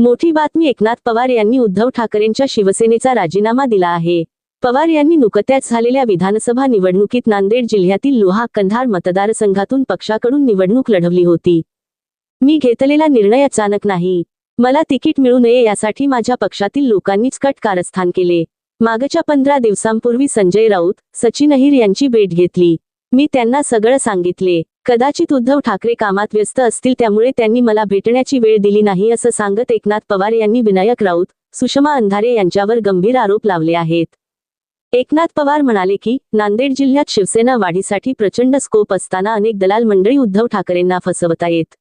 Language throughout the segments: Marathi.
मोठी बातमी एकनाथ पवार यांनी उद्धव ठाकरेंच्या शिवसेनेचा राजीनामा दिला आहे. पवार यांनी नुकत्याच झालेल्या विधानसभा निवडणुकीत नांदेड जिल्ह्यातील लोहा कंधार मतदारसंघातून पक्षाकडून निवडणूक लढवली होती. मी घेतलेला निर्णय अचानक नाही. मला तिकीट मिळू नये यासाठी माझ्या पक्षातील लोकांनीच कट कारस्थान केले. मागच्या पंधरा दिवसांपूर्वी संजय राऊत सचिन अहिर यांची भेट घेतली. मी त्यांना सगळं सांगितले. कदाचित उद्धव ठाकरे कामात व्यस्त असतील त्यामुळे त्यांनी मला भेटण्याची वेळ दिली नाही असं सांगत एकनाथ पवार यांनी विनायक राऊत सुषमा अंधारे यांच्यावर गंभीर आरोप लावले आहेत. एकनाथ पवार म्हणाले की नांदेड जिल्ह्यात शिवसेना वाढीसाठी प्रचंड स्कोप असताना अनेक दलाल मंडळी उद्धव ठाकरेंना फसवतायत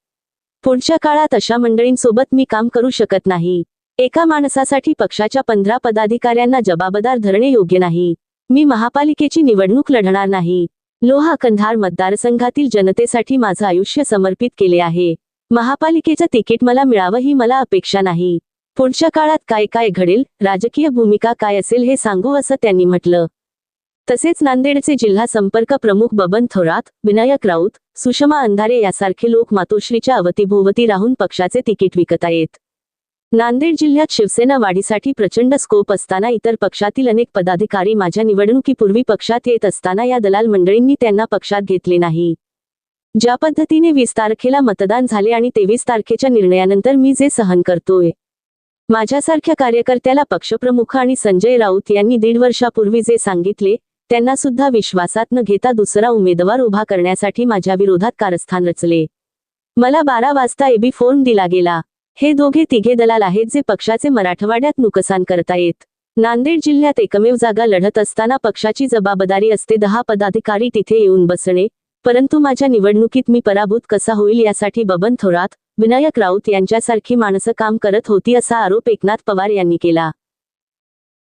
पुढच्या काळात अशा मंडळींसोबत मी काम करू शकत नाही. एका माणसासाठी पक्षाच्या पंधरा पदाधिकाऱ्यांना जबाबदार धरणे योग्य नाही. मी महापालिकेची निवडणूक लढणार नाही. लोहा कंधार मतदारसंघातील जनतेसाठी माझं आयुष्य समर्पित केले आहे. महापालिकेचं तिकीट मला मिळावं ही मला अपेक्षा नाही. पुढच्या काळात काय काय घडेल राजकीय भूमिका काय असेल हे सांगू असं त्यांनी म्हटलं. तसेच नांदेडचे जिल्हा संपर्क प्रमुख बबन थोरात विनायक राऊत सुषमा अंधारे यासारखे लोक मातोश्रीच्या अवतीभोवती राहून पक्षाचे तिकीट विकत आहेत. नांदेड जिल्ह्यात शिवसेना वाढीसाठी प्रचंड स्कोप असताना इतर पक्षातील अनेक पदाधिकारी माझ्या निवडणुकीपूर्वी पक्षात येत असताना या दलाल मंडळींनी त्यांना पक्षात घेतले नाही. ज्या पद्धतीने वीस तारखेला मतदान झाले आणि तेवीस तारखेच्या निर्णयानंतर मी जे सहन करतोय. माझ्यासारख्या कार्यकर्त्याला पक्षप्रमुख आणि संजय राऊत यांनी दीड वर्षापूर्वी जे सांगितले त्यांना सुद्धा विश्वासात न घेता दुसरा उमेदवार उभा करण्यासाठी माझ्या विरोधात कारस्थान रचले. मला बारा वाजता एबी फोन दिला गेला. हे दोघे तिघे दलाल आहेत जे पक्षाचे मराठवाड्यात नुकसान करतायत नांदेड जिल्ह्यात एकमेव जागा लढत असताना पक्षाची जबाबदारी असते दहा पदाधिकारी तिथे येऊन बसणे. परंतु माझ्या निवडणुकीत मी पराभूत कसा होईल यासाठी बबन थोरात विनायक राऊत यांच्यासारखी माणसं काम करत होती असा आरोप एकनाथ पवार यांनी केला.